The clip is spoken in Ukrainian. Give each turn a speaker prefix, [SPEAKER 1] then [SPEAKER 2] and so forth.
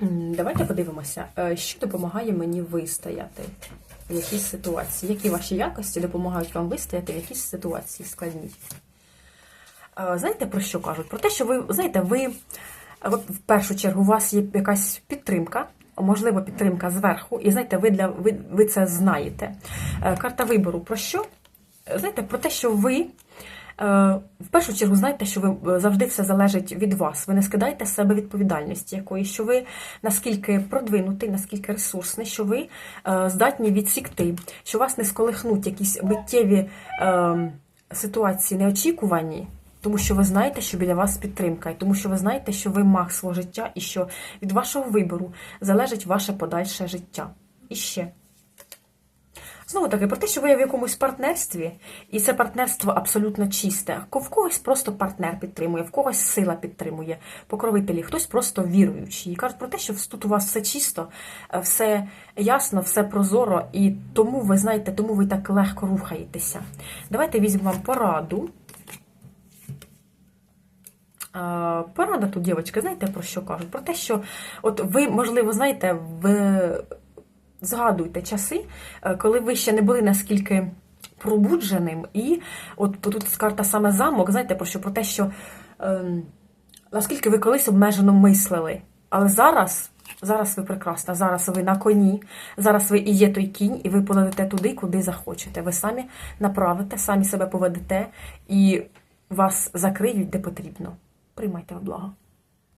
[SPEAKER 1] Давайте подивимося, е, що допомагає мені вистояти в якійсь ситуації. Які ваші якості допомагають вам вистояти в якійсь ситуації складній? Е, Знаєте, про що кажуть? Про те, що ви, знаєте, ви, е, в першу чергу, у вас є якась підтримка, можливо, підтримка зверху, і знаєте, ви, для, ви, ви це знаєте. Карта вибору про що? Знаєте, про те, що ви. Е, В першу чергу знаєте, що ви е, завжди все залежить від вас. Ви не скидаєте з себе відповідальності якої, що ви наскільки продвинутий, наскільки ресурсний, що ви е, здатні відсікти, що вас не сколихнуть якісь миттєві е, ситуації неочікувані, тому що ви знаєте, що біля вас підтримка, і тому що ви знаєте, що ви маг свого життя, і що від вашого вибору залежить ваше подальше життя. І ще. Знову таки, про те, що ви в якомусь партнерстві, і це партнерство абсолютно чисте. В когось просто партнер підтримує, в когось сила підтримує, покровителі, хтось просто віруючий. І кажуть про те, що тут у вас все чисто, е, все ясно, все прозоро, і тому ви знаєте, тому ви так легко рухаєтеся. Давайте візьмемо пораду. Е, Порада тут, дівчатка, знаєте про що кажуть? Про те, що от ви, можливо, знаєте, в згадуйте часи, е, коли ви ще не були наскільки пробудженим, і от тут карта саме замок, знаєте про що? Про те, що ем, наскільки ви колись обмежено мислили. Але зараз, зараз ви прекрасна, зараз ви на коні, зараз ви і є той кінь, і ви полетите туди, куди захочете. Ви самі направите, самі себе поведете, і вас закриють де потрібно. Приймайте во благо.